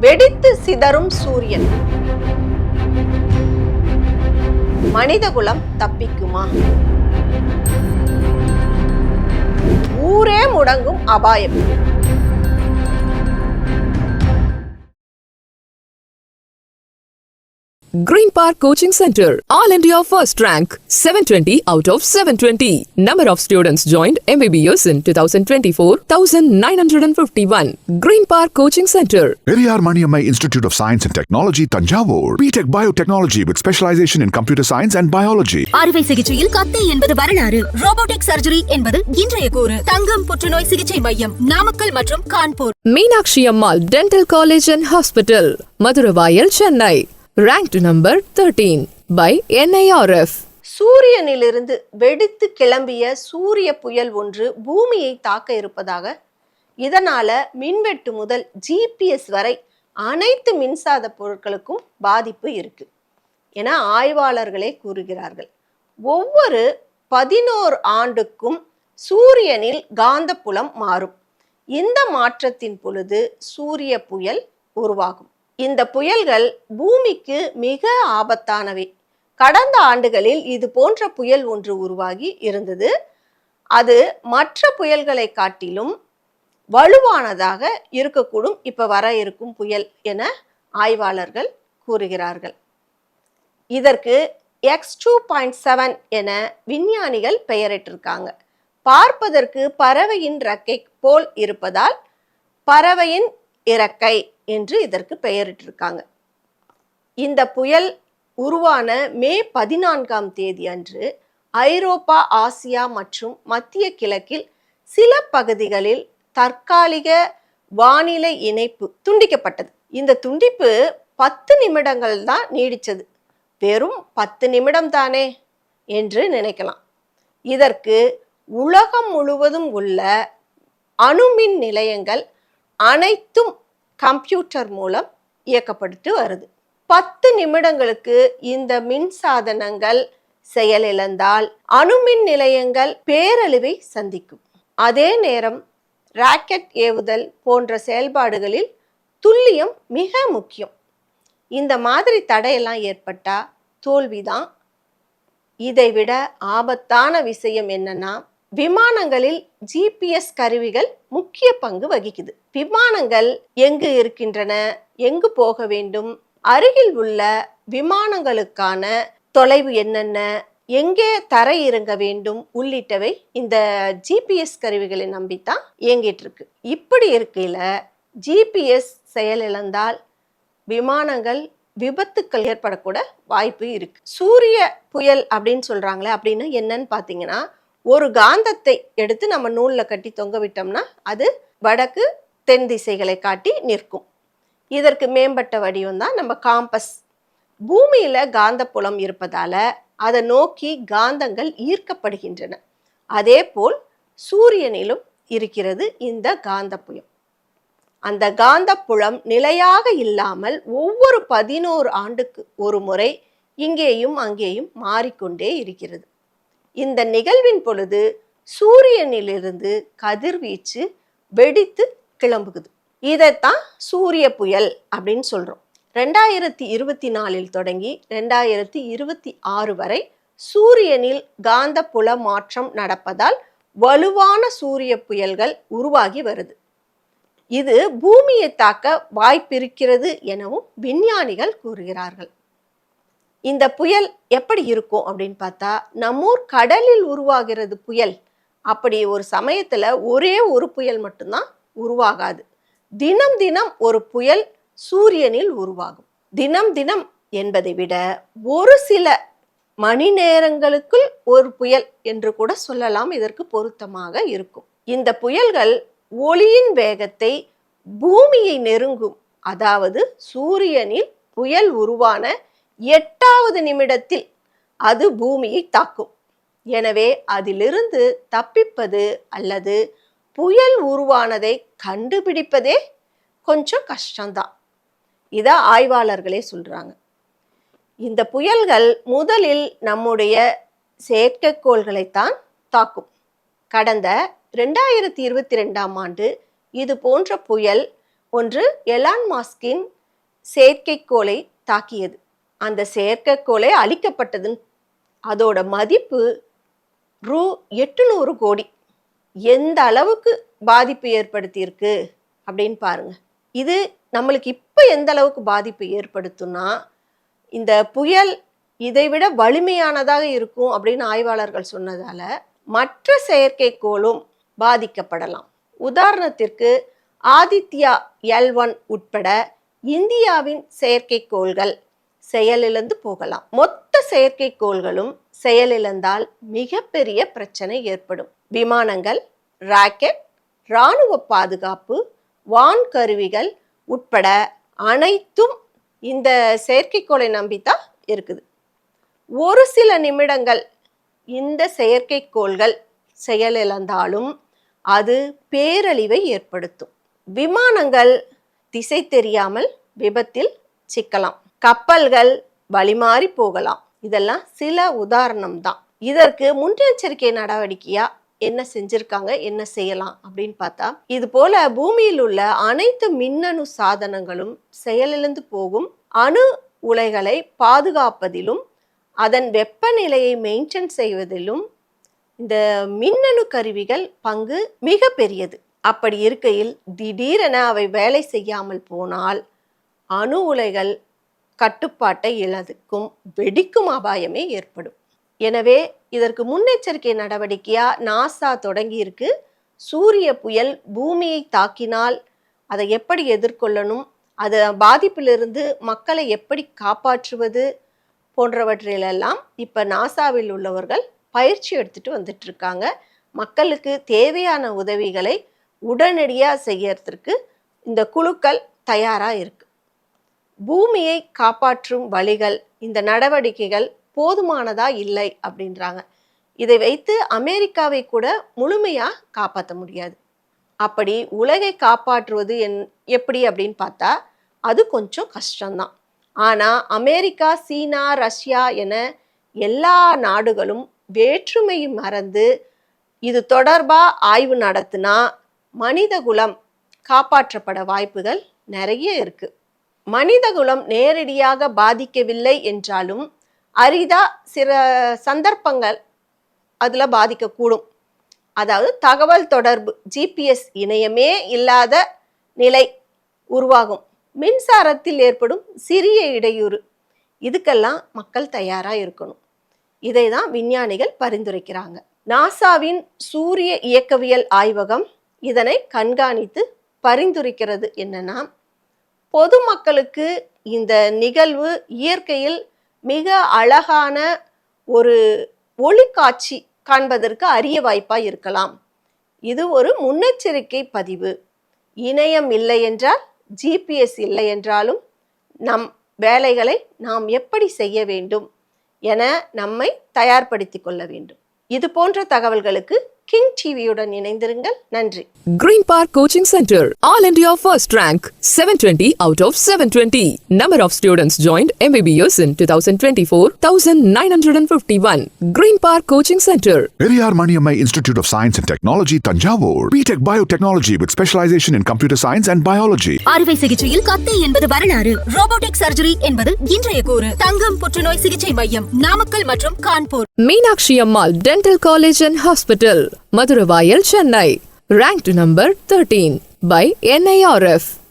வெடித்து சிதறும் சூரியன். மனிதகுலம் தப்பிக்குமா? ஊரே முடங்கும் அபாயம். Green Park Coaching Center, All India First Rank, 720 out of 720. Number of students joined MBBS in 2024, 1951. Green Park Coaching Center, Periyar Maniammai Institute of Science and Technology, Tanjavur. BTech Biotechnology with specialization in computer science and biology. அறுவை சிகிச்சையில் கத்தை என்பது வரலாறு robotic surgery என்பது இன்றைய கூறு தங்கம் புற்றுநோய் சிகிச்சை மையம் நாமக்கல் மற்றும் Kanpur Meenakshi Ammal Dental College and Hospital, Madhuravaiyal, Chennai. Ranked number 13 by NIRF. சூரியனிலிருந்து வெடித்து கிளம்பிய சூரிய புயல் ஒன்று பூமியை தாக்க இருப்பதாக இதனால மின்வெட்டு முதல் ஜிபிஎஸ் வரை அனைத்து மின்சாத பொருட்களுக்கும் பாதிப்பு இருக்கு என ஆய்வாளர்களே கூறுகிறார்கள். ஒவ்வொரு பதினோரு ஆண்டுக்கும் சூரியனில் காந்தப்புலம் மாறும். இந்த மாற்றத்தின் பொழுது சூரிய புயல் உருவாகும். இந்த புயல்கள் பூமிக்கு மிக ஆபத்தானவை. கடந்த ஆண்டுகளில் இது போன்ற புயல் ஒன்று உருவாகி இருந்தது. அது மற்ற புயல்களை காட்டிலும் வலுவானதாக இருக்கக்கூடும் இப்போ வர இருக்கும் புயல் என ஆய்வாளர்கள் கூறுகிறார்கள். இதற்கு எக்ஸ் டூ பாயிண்ட் செவன் என விஞ்ஞானிகள் பெயரிட்டிருக்காங்க. பார்ப்பதற்கு பறவையின் ரக்கை போல் இருப்பதால் பறவையின் இறக்கை என்று இதற்கு பெயரிட்டிருக்காங்க. இந்த புயல் உருவான மே பதினான்காம் தேதி அன்று ஐரோப்பா ஆசியா மற்றும் மத்திய கிழக்கில் சில பகுதிகளில் தற்காலிக வானிலை இணைப்பு துண்டிக்கப்பட்டது. இந்த துண்டிப்பு பத்து நிமிடங்கள் தான் நீடித்தது வெறும் பத்து நிமிடம் தானே என்று நினைக்கலாம். இதற்கு உலகம் முழுவதும் உள்ள அணுமின் நிலையங்கள் அனைத்தும் கம்ப்யூட்டர் மூலம் இயக்கப்பட்டு வருது. பத்து நிமிடங்களுக்கு இந்த மின் சாதனங்கள் செயலிழந்தால் அணுமின் நிலையங்கள் பேரழிவை சந்திக்கும். அதே நேரம் ராக்கெட் ஏவுதல் போன்ற செயல்பாடுகளில் துல்லியம் மிக முக்கியம். இந்த மாதிரி தடையெல்லாம் ஏற்பட்டால் தோல்விதான். இதை விட ஆபத்தான விஷயம் என்னன்னா விமானங்களில் ஜிபிஎஸ் கருவிகள் முக்கிய பங்கு வகிக்குது. விமானங்கள் எங்கு இருக்கின்றன? எங்கு போக வேண்டும்? அருகில் உள்ள விமானங்களுக்கான தொலைவு என்னென்ன? எங்கே தர இறங்க வேண்டும்? உள்ளிட்டவை இந்த ஜிபிஎஸ் கருவிகளை நம்பித்தான் இயங்கிட்டு இருக்கு இப்படி இருக்கையில் ஜிபிஎஸ் செயலிழந்தால் விமானங்கள் விபத்துக்கள் ஏற்படக்கூட வாய்ப்பு இருக்கு. சூரிய புயல் அப்படின்னு சொல்றாங்களே அப்படின்னு என்னன்னு பார்த்தீங்கன்னா ஒரு காந்தத்தை எடுத்து நம்ம நூலில் கட்டி தொங்க விட்டோம்னா அது வடக்கு தென் திசைகளை காட்டி நிற்கும். இதற்கு மேம்பட்ட வடிவம் தான் நம்ம காம்பஸ். பூமியில் காந்தப்புலம் இருப்பதால் அதை நோக்கி காந்தங்கள் ஈர்க்கப்படுகின்றன. அதே போல் சூரியனிலும் இருக்கிறது இந்த காந்தப்புலம். அந்த காந்தப்புலம் நிலையாக இல்லாமல் ஒவ்வொரு பதினோரு ஆண்டுக்கு ஒரு முறை இங்கேயும் அங்கேயும் மாறிக்கொண்டே இருக்கிறது. இந்த நிகழ்வின் பொழுது சூரியனிலிருந்து கதிர்வீச்சு வெடித்து கிளம்புகுது. இதைத்தான் சூரிய புயல் அப்படின்னு சொல்கிறோம் ரெண்டாயிரத்தி இருபத்தி நாலில் தொடங்கி ரெண்டாயிரத்தி இருபத்தி ஆறு வரை சூரியனில் காந்த புல மாற்றம் நடப்பதால் வலுவான சூரிய புயல்கள் உருவாகி வருது. இது பூமியை தாக்க வாய்ப்பிருக்கிறது எனவும் விஞ்ஞானிகள் கூறுகிறார்கள். இந்த புயல் எப்படி இருக்கும் அப்படின்னு பார்த்தா நம்மூர் கடலில் உருவாகிறது புயல் அப்படி ஒரு சமயத்தில் ஒரே ஒரு புயல் மட்டும்தான் உருவாகாது. தினம் தினம் ஒரு புயல் சூரியனில் உருவாகும். தினம் தினம் என்பதை விட ஒரு சில மணி நேரங்களுக்குள் ஒரு புயல் என்று கூட சொல்லலாம். இதற்கு பொருத்தமாக இருக்கும். இந்த புயல்கள் ஒளியின் வேகத்தை பூமியை நெருங்கும். அதாவது சூரியனில் புயல் உருவான எட்டாவது நிமிடத்தில் அது பூமியை தாக்கும். எனவே அதிலிருந்து தப்பிப்பது அல்லது புயல் உருவானதை கண்டுபிடிப்பதே கொஞ்சம் கஷ்டம்தான். இதை ஆய்வாளர்களே சொல்கிறாங்க இந்த புயல்கள் முதலில் நம்முடைய செயற்கைக்கோள்களைத்தான் தாக்கும். கடந்த ரெண்டாயிரத்தி இருபத்தி ரெண்டாம் ஆண்டு இது போன்ற புயல் ஒன்று எலான் மாஸ்கின் செயற்கைக்கோளை தாக்கியது. அந்த செயற்கைக்கோளே அழிக்கப்பட்டதுன்னு. அதோட மதிப்பு ரூ எட்டுநூறு கோடி. எந்த அளவுக்கு பாதிப்பு ஏற்படுத்தியிருக்கு அப்படின்னு பாருங்க. இது நம்மளுக்கு இப்போ எந்த அளவுக்கு பாதிப்பு ஏற்படுத்தும்னா இந்த புயல் இதைவிட வலிமையானதாக இருக்கும் அப்படின்னு ஆய்வாளர்கள் சொன்னதால மற்ற செயற்கைக்கோளும் பாதிக்கப்படலாம். உதாரணத்திற்கு ஆதித்யா எல் ஒன் உட்பட இந்தியாவின் செயற்கைக்கோள்கள் செயலிழந்து போகலாம். மொத்த செயற்கைக்கோள்களும் செயலிழந்தால் மிகப்பெரிய பிரச்சனை ஏற்படும். விமானங்கள் ராக்கெட் இராணுவ பாதுகாப்பு வான் கருவிகள் உட்பட அனைத்தும் இந்த செயற்கைக்கோளை நம்பித்தான் இருக்குது. ஒரு சில நிமிடங்கள் இந்த செயற்கைக்கோள்கள் செயலிழந்தாலும் அது பேரழிவை ஏற்படுத்தும். விமானங்கள் திசை தெரியாமல் விபத்தில் சிக்கலாம். கப்பல்கள் வழிமாறி போகலாம். இதெல்லாம் சில உதாரணம் தான் இதற்கு முன்னெச்சரிக்கை நடவடிக்கையா? என்ன செஞ்சிருக்காங்க? என்ன செய்யலாம்? அப்படின்னு பார்த்தா இது போல பூமியில் உள்ள அனைத்து மின்னணு சாதனங்களும் செயலிழந்து போகும். அணு உலைகளை பாதுகாப்பதிலும் அதன் வெப்பநிலையை மெயின்டைன் செய்வதிலும் இந்த மின்னணு கருவிகள் பங்கு மிக பெரியது அப்படி இருக்கையில் திடீரென அவை வேலை செய்யாமல் போனால் அணு உலைகள் கட்டுப்பாட்டை இழதுக்கும் வெடிக்கும் அபாயமே ஏற்படும். எனவே இதற்கு முன்னெச்சரிக்கை நடவடிக்கையாக நாசா தொடங்கியிருக்கு. சூரிய புயல் பூமியை தாக்கினால் அதை எப்படி எதிர்கொள்ளணும் அது பாதிப்பிலிருந்து மக்களை எப்படி காப்பாற்றுவது போன்றவற்றிலெல்லாம் இப்போ நாசாவில் உள்ளவர்கள் பயிற்சி எடுத்துட்டு வந்துட்டுருக்காங்க மக்களுக்கு தேவையான உதவிகளை உடனடியாக செய்யறதுக்கு இந்த குழுக்கள் தயாராக இருக்கு. பூமியை காப்பாற்றும் வழிகள் இந்த நடவடிக்கைகள் போதுமானதா இல்லை அப்படின்றாங்க. இதை வைத்து அமெரிக்காவை கூட முழுமையாக காப்பாற்ற முடியாது. அப்படி உலகை காப்பாற்றுவது என் எப்படி அப்படின்னு பார்த்தா அது கொஞ்சம் கஷ்டம்தான். ஆனால் அமெரிக்கா சீனா ரஷ்யா என எல்லா நாடுகளும் வேற்றுமையை மறந்து இது தொடர்பாக ஆய்வு நடத்தினா மனிதகுலம் காப்பாற்றப்பட வாய்ப்புகள் நிறைய இருக்குது மனிதகுலம் நேரடியாக பாதிக்கவில்லை என்றாலும் அரிதா சில சந்தர்ப்பங்கள் அதில் பாதிக்கக்கூடும். அதாவது தகவல் தொடர்பு ஜிபிஎஸ் இணையமே இல்லாத நிலை உருவாகும். மின்சாரத்தில் ஏற்படும் சிறிய இடையூறு. இதுக்கெல்லாம் மக்கள் தயாராக இருக்கணும். இதை தான் விஞ்ஞானிகள் பரிந்துரைக்கிறாங்க. நாசாவின் சூரிய இயக்கவியல் ஆய்வகம் இதனை கண்காணித்து பரிந்துரைக்கிறது என்னன்னா பொதுமக்களுக்கு இந்த நிகழ்வு இயற்கையில் மிக அழகான ஒரு ஒளிக்காட்சி காண்பதற்கு அரிய வாய்ப்பாக இருக்கலாம். இது ஒரு முன்னெச்சரிக்கை பதிவு. இணையம் இல்லை என்றால் ஜிபிஎஸ் இல்லை என்றாலும் நம் வேலைகளை நாம் எப்படி செய்ய வேண்டும் என நம்மை தயார்படுத்திக் கொள்ள வேண்டும். இது போன்ற தகவல்களுக்கு கிங் டிவியுடன் இணைந்திருங்கள் நன்றி Green Park Coaching Center, All India First Rank, 720 out of 720. Number of students joined MBBS in 2024, 1951. Green Park Coaching Center. Periyar Maniammai Institute of Science and Technology, Tanjavur. BTech Biotechnology with specialization in computer science and biology. அறுவை சிகிச்சையில் கத்தை என்பது வரலாறு robotic surgery என்பது இன்றைய கூறு தங்கம் புற்றுநோய் சிகிச்சை மையம் நாமக்கல் மற்றும் Kanpur Meenakshi Ammal dental college and hospital Maduravoyal Chennai ranked number 13 by NIRF.